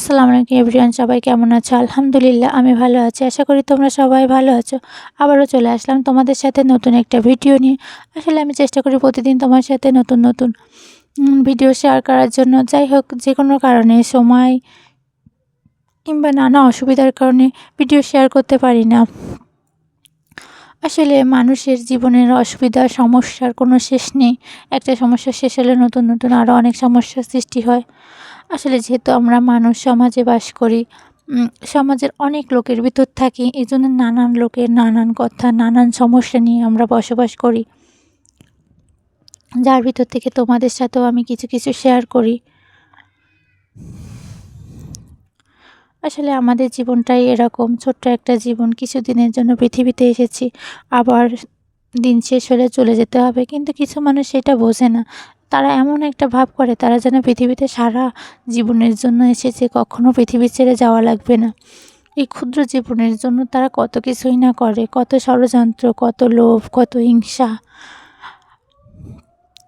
আসসালামু আলাইকুম এভরিওয়ান, সবাই কেমন আছো? আলহামদুলিল্লাহ, আমি ভালো আছি। আশা করি তোমরা সবাই ভালো আছো। আবারও চলে আসলাম তোমাদের সাথে নতুন একটা ভিডিও নিয়ে। আসলে আমি চেষ্টা করি প্রতিদিন তোমার সাথে নতুন নতুন ভিডিও শেয়ার করার জন্য। যাই হোক, যে কোনো কারণে, সময় কিংবা নানা অসুবিধার কারণে ভিডিও শেয়ার করতে পারি না। আসলে মানুষের জীবনের অসুবিধা, সমস্যার কোনো শেষ নেই। একটা সমস্যা শেষ হলে নতুন নতুন আরও অনেক সমস্যার সৃষ্টি হয়। আসলে যেহেতু আমরা মানুষ, সমাজে বাস করি সমাজের অনেক লোকের ভিতর থাকি এই জন্য নানান লোকের নানান কথা, নানান সমস্যা নিয়ে আমরা বসবাস করি। যার ভিতর থেকে তোমাদের সাথেও আমি কিছু কিছু শেয়ার করি। আসলে আমাদের জীবনটাই এরকম, ছোট্ট একটা জীবন কিছু দিনের জন্য পৃথিবীতে এসেছি, আবার দিন শেষ হলে চলে যেতে হবে, কিন্তু কিছু মানুষ সেটা বোঝে না। তারা এমন একটা ভাব করে, তারা যেন পৃথিবীতে সারা জীবনের জন্য এসেছে, কখনো পৃথিবী ছেড়ে যাওয়া লাগবে না। এই ক্ষুদ্র জীবনের জন্য তারা কত কিছুই না করে, কত ষড়যন্ত্র, কত লোভ, কত হিংসা।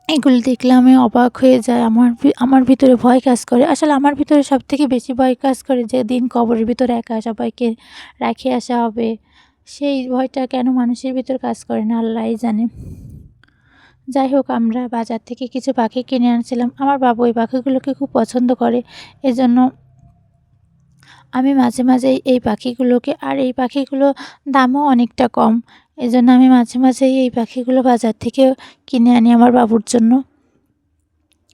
এগুলো দেখলে আমি অবাক হয়ে যায় আমার আমার ভিতরে ভয় কাজ করে। আসলে আমার ভিতরে সব থেকে বেশি ভয় কাজ করে যে দিন কবরের ভিতরে একা সবাইকে রাখে আসা হবে। সেই ভয়টা কেন মানুষের ভিতর কাজ করে না? আল্লাহই জানে। যাই হোক, আমরা বাজার থেকে কিছু পাখি কিনে আনছিলাম। আমার বাবু এই পাখিগুলোকে খুব পছন্দ করে। এজন্য আমি মাঝে মাঝে এই পাখিগুলোকে, আর এই পাখিগুলো দামও অনেকটা কম। এজন্য আমি মাঝে মাঝেই এই পাখিগুলো বাজার থেকে কিনে আনি আমার বাবুর জন্য।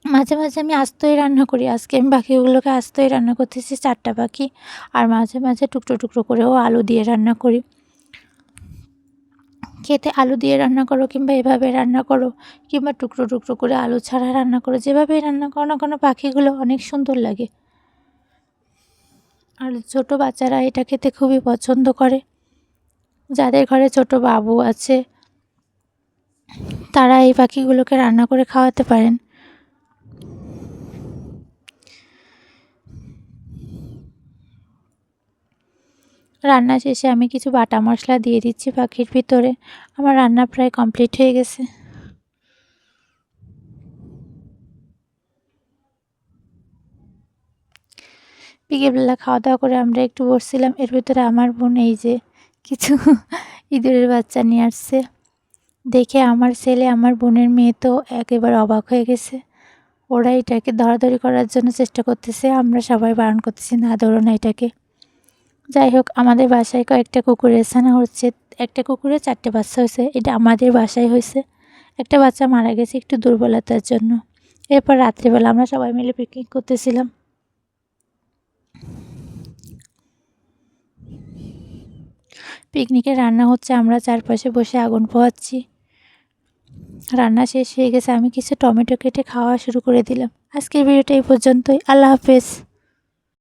মাঝে মাঝে আমি আস্তই রান্না করি। আজকে আমি পাখিগুলোকে আস্তই রান্না করতেছি চারটা পাখি, আর মাঝে মাঝে টুকরো টুকরো করেও আলু দিয়ে রান্না করি। খেতে আলু দিয়ে রান্না করো কিংবা এভাবে রান্না করো কিংবা টুকরো টুকরো করে আলু ছাড়া রান্না করো যেভাবে রান্না করো না কোনো পাখিগুলো অনেক সুন্দর লাগে। আর ছোটো বাচ্চারা এটা খেতে খুবই পছন্দ করে। যাদের ঘরে ছোট বাবু আছে, তারা এই পাখিগুলোকে রান্না করে খাওয়াতে পারেন। রান্না শেষে আমি কিছু বাটা মশলা দিয়ে দিচ্ছি পাখির ভিতরে। আমার রান্না প্রায় কমপ্লিট হয়ে গেছে। বিকেলবেলা খাওয়া দাওয়া করে আমরা একটু বসছিলাম। এর ভিতরে আমার বোন এই যে কিছু ইঁদুরের বাচ্চা নিয়ে আসছে। দেখে আমার ছেলে, আমার বোনের মেয়ে তো একেবারে অবাক হয়ে গেছে। ওরা এটাকে ধরাধরি করার জন্য চেষ্টা করতেছে। আমরা সবাই বারণ করতেছি, না, ধরো না এটাকে। যাই হোক, আমাদের বাসায় কয়েকটা কুকুরের ছানা হচ্ছে, একটা কুকুরে চারটে বাচ্চা হয়েছে, এটা আমাদের বাসায় হয়েছে। একটা বাচ্চা মারা গেছে একটু দুর্বলতার জন্য। এরপর রাত্রিবেলা আমরা সবাই মিলে পিকনিক করতেছিলাম। পিকনিকে রান্না হচ্ছে, আমরা চারপাশে বসে আগুন পোহাচ্ছি। রান্না শেষ হয়ে গেছে, আমি কিছু টমেটো কেটে খাওয়া শুরু করে দিলাম। আজকের ভিডিওটা এই পর্যন্তই, আল্লাহ হাফেজ।